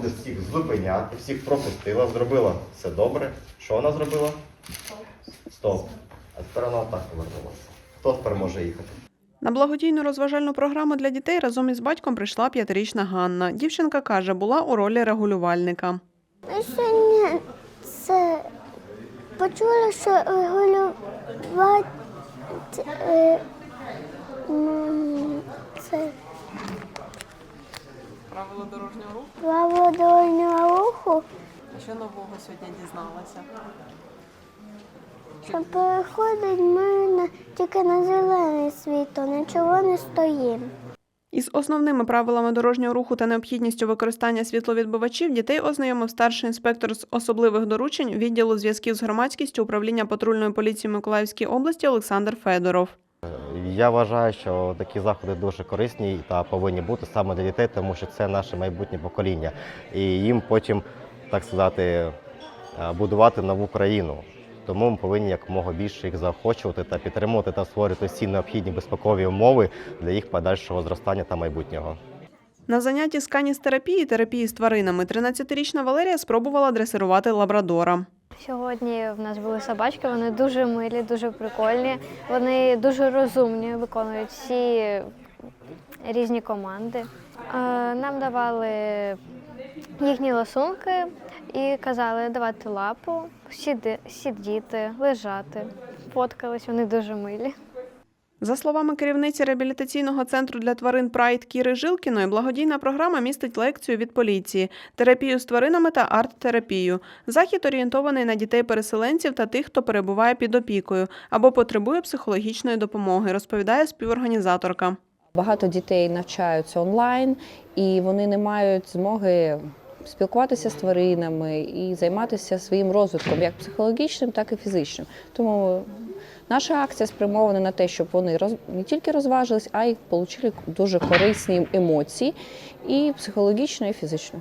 буде всіх зупиняти, всіх пропустила, зробила все добре. Що вона зробила? Стоп. А тепер вона отак повернулася. Хто тепер може їхати? На благодійну розважальну програму для дітей разом із батьком прийшла п'ятирічна Ганна. Дівчинка каже, була у ролі регулювальника. Ми сьогодні це почула, що регулювати Правило дорожнього руху. право дорожнього руху, Що нового сьогодні дізналася? що переходить ми на, тільки на зелене світло, нічого не стоїмо. Із основними правилами дорожнього руху та необхідністю використання світловідбивачів дітей ознайомив старший інспектор з особливих доручень відділу зв'язків з громадськістю управління патрульної поліції Миколаївської області Олександр Федоров. Я вважаю, що такі заходи дуже корисні та повинні бути саме для дітей, тому що це наше майбутнє покоління. І їм потім, так сказати, е, будувати нову країну. Тому ми повинні якомога більше їх заохочувати та підтримувати та створювати всі необхідні безпекові умови для їх подальшого зростання та майбутнього. На занятті з каністерапії терапії з тваринами 13-річна Валерія спробувала дресирувати лабрадора. Сьогодні в нас були собачки, вони дуже милі, дуже прикольні. Вони дуже розумні, виконують всі різні команди. Е, Нам давали їхні ласунки і казали давати лапу, сидіти, лежати. Фоткались, вони дуже милі. За словами керівниці реабілітаційного центру для тварин Прайд Кіри Жилкіної, благодійна програма містить лекцію від поліції, терапію з тваринами та арт-терапію. Захід орієнтований на дітей-переселенців та тих, хто перебуває під опікою або потребує психологічної допомоги, розповідає співорганізаторка. Багато дітей навчаються онлайн, і вони не мають змоги спілкуватися з тваринами і займатися своїм розвитком, як психологічним, так і фізичним. Тому наша акція спрямована на те, щоб вони не тільки розважились, а й отримали дуже корисні емоції і психологічно, і фізично.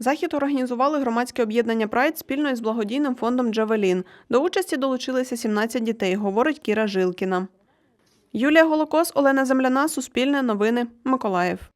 Захід організували громадське об'єднання Прайд спільно із благодійним фондом Джавелін. До участі долучилися 17 дітей, говорить Кіра Жилкіна. Юлія Голокос, Олена Земляна, Суспільне новини, Миколаїв.